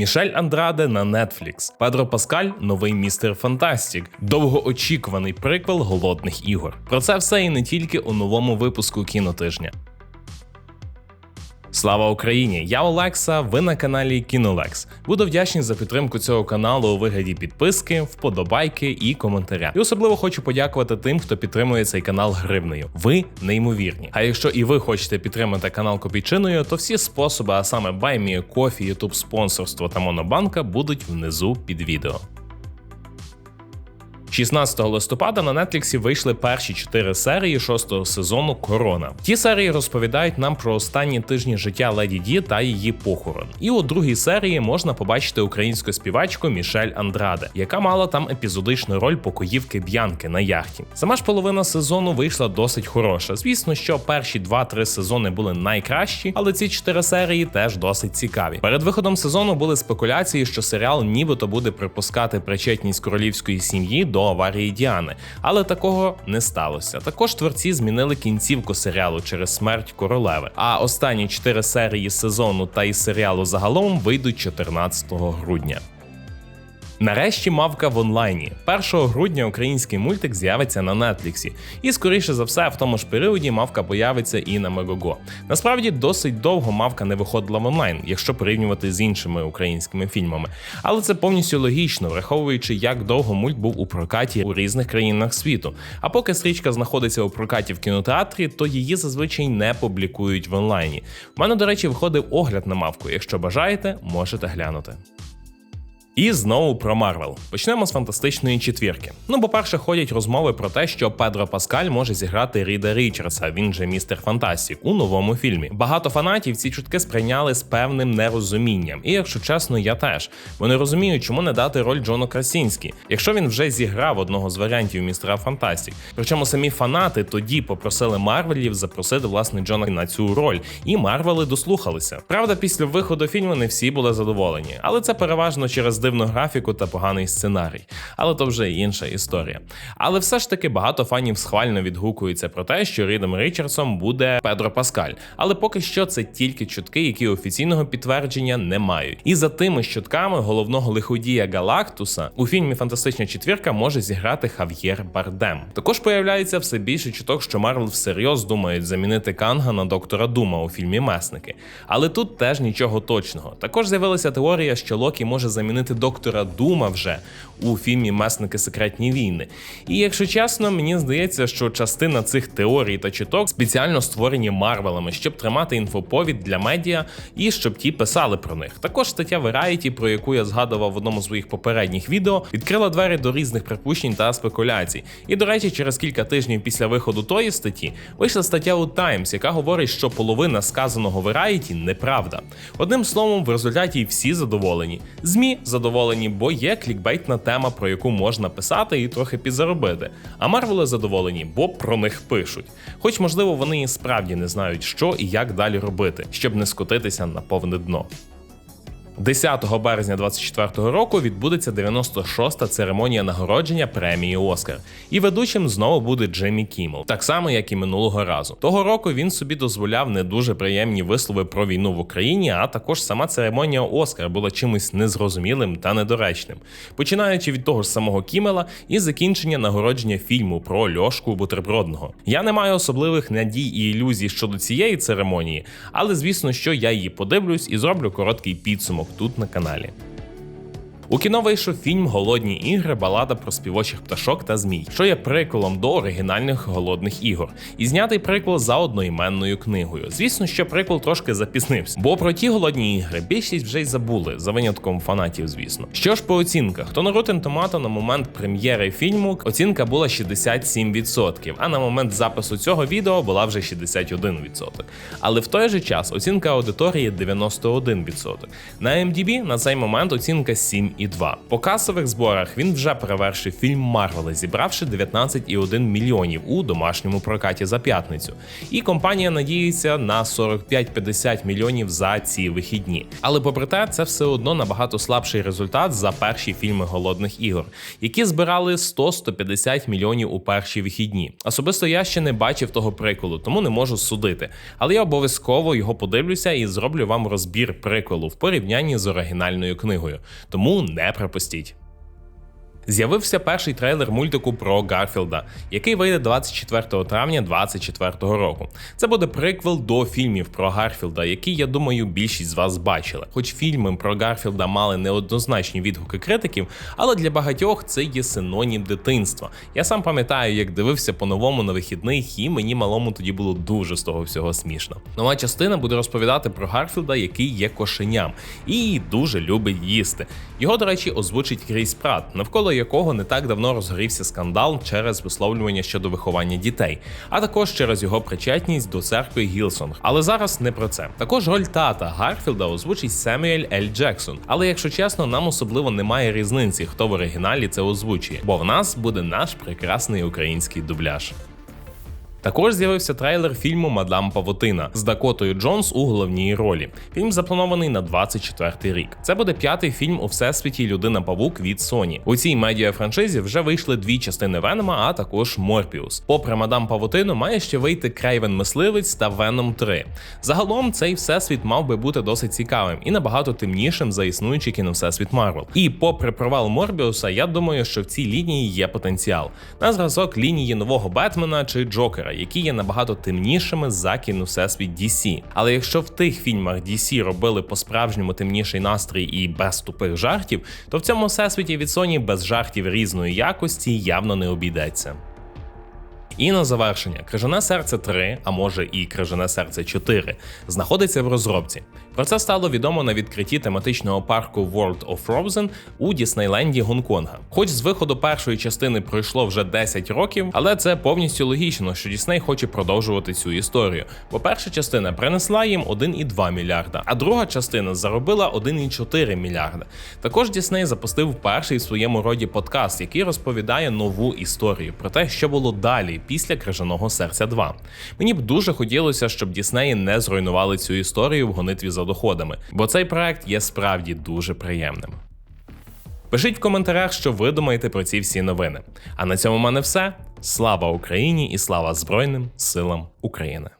Мішель Андраде на Netflix, Педро Паскаль новий містер Фантастік, довгоочікуваний приквел голодних ігор. Про це все і не тільки у новому випуску кінотижня. Слава Україні! Я Олекса. Ви на каналі Кінолекс. Буду вдячний за підтримку цього каналу у вигляді підписки, вподобайки і коментаря. І особливо хочу подякувати тим, хто підтримує цей канал гривнею. Ви неймовірні. А якщо і ви хочете підтримати канал Копійчиною, то всі способи, а саме BuyMeACoffee, YouTube спонсорство та Монобанка, будуть внизу під відео. 16 листопада на Нетліксі вийшли перші чотири серії шостого сезону Корона. Ті серії розповідають нам про останні тижні життя Леді Ді та її похорон. І у другій серії можна побачити українську співачку Мішель Андраде, яка мала там епізодичну роль покоївки Б'янки на яхті. Сама ж половина сезону вийшла досить хороша. Звісно, що перші 2-3 сезони були найкращі, але ці чотири серії теж досить цікаві. Перед виходом сезону були спекуляції, що серіал нібито буде припускати причетність королівської сім'ї до аварії Діани, але такого не сталося. Також творці змінили кінцівку серіалу через смерть королеви. А останні чотири серії сезону та і серіалу загалом вийдуть 14 грудня. Нарешті мавка в онлайні. 1 грудня український мультик з'явиться на Нетліксі, і скоріше за все, в тому ж періоді мавка появиться і на Мегого. Насправді досить довго мавка не виходила в онлайн, якщо порівнювати з іншими українськими фільмами. Але це повністю логічно, враховуючи, як довго мульт був у прокаті у різних країнах світу. А поки стрічка знаходиться у прокаті в кінотеатрі, то її зазвичай не публікують в онлайні. У мене, до речі, виходив огляд на мавку. Якщо бажаєте, можете глянути. І знову про Марвел. Почнемо з фантастичної четвірки. Ну, по-перше, ходять розмови про те, що Педро Паскаль може зіграти Ріда Річардса, він же містер Фантастік, у новому фільмі. Багато фанатів ці чутки сприйняли з певним нерозумінням. І якщо чесно, я теж. Вони розуміють, чому не дати роль Джону Красінські, якщо він вже зіграв одного з варіантів містера Фантастік. Причому самі фанати тоді попросили Марвелів запросити власне Джона на цю роль, і Марвели дослухалися. Правда, після виходу фільму не всі були задоволені, але це переважно через дивну графіку та поганий сценарій. Але то вже інша історія. Але все ж таки багато фанів схвально відгукуються про те, що Рідом Річардсом буде Педро Паскаль. Але поки що це тільки чутки, які офіційного підтвердження не мають. І за тими чутками головного лиходія Галактуса у фільмі Фантастична четвірка може зіграти Хав'єр Бардем. Також появляється все більше чуток, що Марвел всерйоз думають замінити Канга на доктора Дума у фільмі Месники. Але тут теж нічого точного. Також з'явилася теорія, що Локі може замінити доктора Дума вже у фільмі Месники Секретні війни. І якщо чесно, мені здається, що частина цих теорій та чуток спеціально створені Марвелами, щоб тримати інфоповід для медіа і щоб ті писали про них. Також стаття Variety, про яку я згадував в одному з своїх попередніх відео, відкрила двері до різних припущень та спекуляцій. І до речі, через кілька тижнів після виходу тої статті вийшла стаття у Times, яка говорить, що половина сказаного Variety неправда. Одним словом, в результаті всі задоволені. ЗМІ задоволені, бо є клікбейтна тема, про яку можна писати і трохи підзаробити. А Марвели задоволені, бо про них пишуть. Хоч, можливо, вони і справді не знають, що і як далі робити, щоб не скотитися на повне дно. 10 березня 2024 року відбудеться 96-та церемонія нагородження премії Оскар. І ведучим знову буде Джиммі Кіммел, так само як і минулого разу. Того року він собі дозволяв не дуже приємні вислови про війну в Україні, а також сама церемонія Оскар була чимось незрозумілим та недоречним, починаючи від того ж самого Кімела і закінчення нагородження фільму про Льошку Бутербродного. Я не маю особливих надій і ілюзій щодо цієї церемонії, але звісно, що я її подивлюсь і зроблю короткий підсумок тут на каналі. У кіно вийшов фільм Голодні ігри, балада про співочих пташок та змій, що є приколом до оригінальних голодних ігор, і знятий приквел за одноіменною книгою. Звісно, що приквел трошки запізнився, бо про ті голодні ігри більшість вже й забули, за винятком фанатів, звісно. Що ж по оцінках, то на Rotten Tomato на момент прем'єри фільму оцінка була 67%, а на момент запису цього відео була вже 61%. Але в той же час оцінка аудиторії 91%. На MDB на цей момент оцінка 7,5%. І 2. По касових зборах він вже перевершив фільм Марвела, зібравши 19,1 мільйонів у домашньому прокаті за п'ятницю. І компанія надіється на 45-50 мільйонів за ці вихідні. Але попри те, це все одно набагато слабший результат за перші фільми голодних ігор, які збирали 100-150 мільйонів у перші вихідні. Особисто я ще не бачив того приколу, тому не можу судити. Але я обов'язково його подивлюся і зроблю вам розбір приколу в порівнянні з оригінальною книгою. Тому не пропустіть. З'явився перший трейлер мультику про Гарфілда, який вийде 24 травня 2024 року. Це буде приквел до фільмів про Гарфілда, які, я думаю, більшість з вас бачили. Хоч фільми про Гарфілда мали неоднозначні відгуки критиків, але для багатьох це є синонім дитинства. Я сам пам'ятаю, як дивився по-новому на вихідних, і мені малому тоді було дуже з того всього смішно. Нова частина буде розповідати про Гарфілда, який є кошеням, і дуже любить їсти. Його, до речі, озвучить Кріс Прат, навколо якого не так давно розгорівся скандал через висловлювання щодо виховання дітей, а також через його причетність до церкви Гілсонг. Але зараз не про це. Також роль тата Гарфілда озвучить Семюель Ель Джексон. Але якщо чесно, нам особливо немає різниці, хто в оригіналі це озвучує, бо в нас буде наш прекрасний український дубляж. Також з'явився трейлер фільму Мадам Павутина з Дакотою Джонс у головній ролі. Фільм запланований на 24 рік. Це буде п'ятий фільм у всесвіті Людина Павук від Sony. У цій медіа франшизі вже вийшли дві частини Венома, а також Морпіус. Попри Мадам Павутину, має ще вийти Крейвен Мисливець та Веном 3. Загалом цей всесвіт мав би бути досить цікавим і набагато темнішим за існуючий кіновсесвіт Марвел. І попри провал Морбіуса, я думаю, що в цій лінії є потенціал на зразок лінії нового Бетмена чи Джокера, які є набагато темнішими за кіно всесвіт DC. Але якщо в тих фільмах DC робили по-справжньому темніший настрій і без тупих жартів, то в цьому всесвіті від Sony без жартів різної якості явно не обійдеться. І на завершення, Крижане серце 3, а може і Крижане серце 4, знаходиться в розробці. Про це стало відомо на відкритті тематичного парку World of Frozen у Діснейленді Гонконга. Хоч з виходу першої частини пройшло вже 10 років, але це повністю логічно, що Дісней хоче продовжувати цю історію. Бо перша частина принесла їм 1,2 мільярда, а друга частина заробила 1,4 мільярда. Також Дісней запустив перший в своєму роді подкаст, який розповідає нову історію про те, що було далі після Крижаного серця 2. Мені б дуже хотілося, щоб Діснеї не зруйнували цю історію в гонитві за доходами, бо цей проект є справді дуже приємним. Пишіть в коментарях, що ви думаєте про ці всі новини. А на цьому в мене все. Слава Україні і слава Збройним силам України!